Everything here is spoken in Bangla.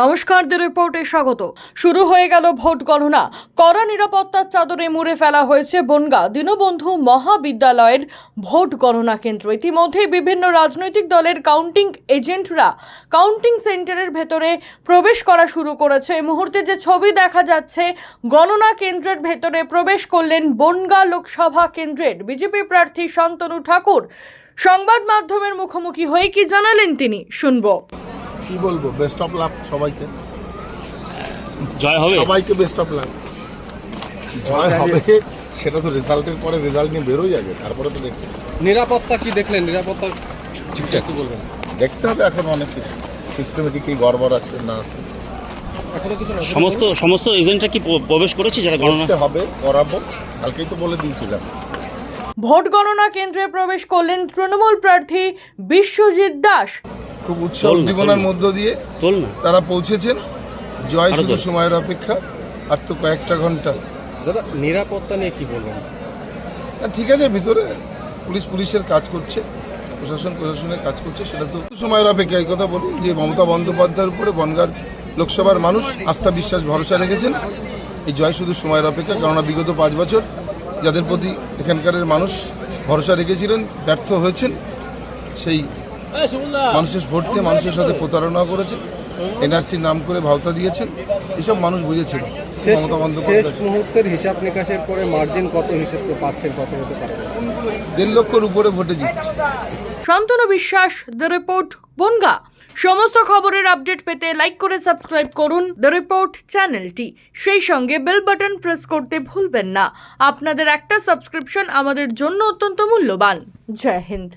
নমস্কার দ্য রিপোর্টে স্বাগত। শুরু হয়ে গেল ভোট গণনা। কড়া নিরাপত্তার চাদরে মুড়ে ফেলা হয়েছে বনগা দীনবন্ধু মহাবিদ্যালয়ের ভোট গণনা কেন্দ্র। ইতিমধ্যে বিভিন্ন রাজনৈতিক দলের কাউন্টিং এজেন্টরা কাউন্টিং সেন্টারের ভেতরে প্রবেশ করা শুরু করেছে। এই মুহূর্তে যে ছবি দেখা যাচ্ছে, গণনা কেন্দ্রের ভেতরে প্রবেশ করলেন বনগা লোকসভা কেন্দ্রের বিজেপি প্রার্থী শান্তনু ঠাকুর। সংবাদ মাধ্যমের মুখোমুখি হয়ে কি জানালেন তিনি? শুনব। কি বলব? বেস্ট অফ লাক সবাইকে। জয় হবে। সবাইকে বেস্ট অফ লাক জয় হবে। সেটা তো রেজাল্টের পরে রেজাল্ট নিয়ে বেরোই যাবে তারপরে তো দেখতে নিরাপত্তা কি দেখলেন? নিরাপত্তা ঠিকঠাক কি বলবেন? দেখতে হবে এখন অনেক কিছু। সিস্টেমে কি গড়বড় আছে না আছে। এখনও কিছু নজরে সমস্ত সমস্ত এজেন্টরা কি প্রবেশ করেছে? যারা গণনা হবে করাবো। কালকেই তো বলে দিয়েছিলাম। ভোট গণনা কেন্দ্রে প্রবেশ করলেন তৃণমূল প্রার্থী বিশ্বজিৎ দাস। খুব উৎসব চল উদ্দীপনার মধ্য দিয়ে তারা পৌঁছেছেন। জয় শুধু সময়ের অপেক্ষা আর তো কয়েকটা ঘণ্টা। দাদা নিরাপত্তা নিয়ে কি বলবেন? ঠিক আছে ভিতরে পুলিশ পুলিশের কাজ করছে প্রশাসন প্রশাসনের কাজ করছে সেটা তো সময়ের অপেক্ষা এই কথা বলি যে মমতা বন্দ্যোপাধ্যায়ের উপরে বনগার লোকসভার মানুষ আস্থা বিশ্বাস ভরসা রেখেছেন। এই জয় শুধু সময়ের অপেক্ষা কেননা বিগত পাঁচ বছর যাদের প্রতি এখানকার মানুষ ভরসা রেখেছিলেন ব্যর্থ হয়েছেন সেই মানুষের ভোট দিয়ে মানুষের সাথে প্রতারণা করেছেন এনআরসির নাম করে ভাওতা দিয়েছেন এসব মানুষ বুঝেছিল। শেষ মুহূর্তের হিসাব নিকাশের পরে মার্জিন কত হিসেব পাচ্ছেন কত হতে পারে? দেড় লক্ষর উপরে ভোটে জিতছে। শান্তনু বিশ্বাস দ্য রিপোর্ট বনগা। সমস্ত খবরের আপডেট পেতে লাইক করে সাবস্ক্রাইব করুন দ্য রিপোর্ট চ্যানেলটি সেই সঙ্গে বেল বাটন প্রেস করতে ভুলবেন না। আপনাদের একটা সাবস্ক্রিপশন আমাদের জন্য অত্যন্ত মূল্যবান। জয় হিন্দ।